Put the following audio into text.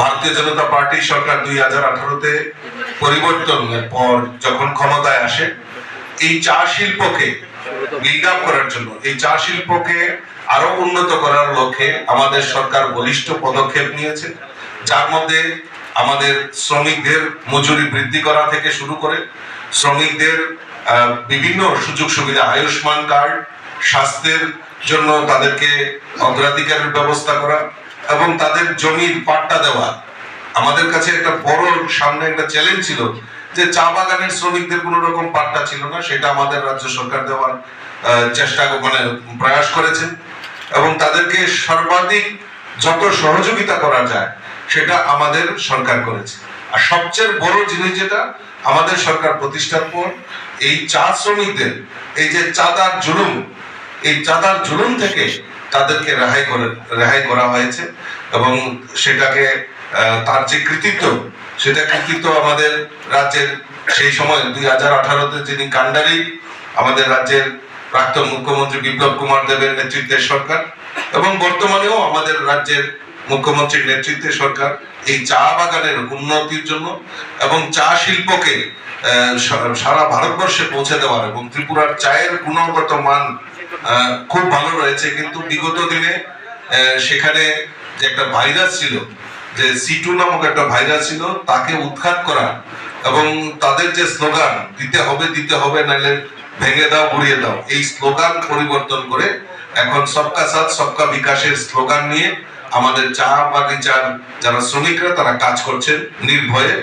ভারতীয় জনতা পার্টি সরকার দুই হাজার আঠারোতে পরিবর্তনের পর যখন ক্ষমতায় আসে, এই চা শিল্পকে করার জন্য, এই চা শিল্পকে আরও উন্নত করার লক্ষ্যে আমাদের সরকার বলিষ্ঠ পদক্ষেপ নিয়েছে। যার মধ্যে আমাদের শ্রমিকদের মজুরি বৃদ্ধি করা থেকে শুরু করে শ্রমিকদের বিভিন্ন সুযোগ সুবিধা, আয়ুষ্মান কার্ড, স্বাস্থ্যের জন্য তাদেরকে অগ্রাধিকারের ব্যবস্থা করা এবং তাদের জমির পাট্টা দেওয়া। আমাদের কাছে একটা বড় সামনে একটা চ্যালেঞ্জ ছিল যে চা বাগানের শ্রমিকদের কোনো রকম পাট্টা ছিল না, সেটা আমাদের রাজ্য সরকার দেওয়ার চেষ্টা মানে প্রয়াস করেছেন এবং তাদেরকে সর্বাধিক যত সহযোগিতা করা যায়, সেটা আমাদের সরকার করেছে। আর সবচেয়ে বড় জিনিস যেটা, আমাদের সরকার প্রতিষ্ঠার পর এই চা শ্রমিকদের, এই যে চাঁদার জুলুম এই চাঁদার জুলুম থেকে তাদেরকে রেহাই করে রেহাই করা হয়েছে এবং সেটাকে তার যে কৃতিত্ব, সেটা কৃতিত্ব আমাদের রাজ্যের সেই সময় দুই হাজার আঠারোতে যিনি কান্ডারি, আমাদের রাজ্যের প্রাক্তন মুখ্যমন্ত্রী বিপ্লব কুমার দেবের নেতৃত্বের সরকার এবং বর্তমানেও আমাদের রাজ্যের মুখ্যমন্ত্রীর নেতৃত্বে সরকার এই চা বাগানের উন্নতির জন্য এবং চা শিল্পকে সারা ভারতবর্ষে পৌঁছে দেওয়ার এবং ত্রিপুরার চায়ের গুণগত মান খুব ভালো রয়েছে, কিন্তু বিগত দিনে সেখানে যে একটা ভাইরাস ছিল, যে সিটু নামক একটা ভাইরাস ছিল, তাকে উৎখাত করা এবং তাদের যে স্লোগান, দিতে হবে দিতে হবে, নাহলে ভেঙে দাও, গুড়িয়ে দাও, এই স্লোগান পরিবর্তন করে এখন সবকা সাথ, সবকা বিকাশের স্লোগান নিয়ে আমাদের চা বাগিচার যারা শ্রমিকরা, তারা কাজ করছেন নির্ভয়ে।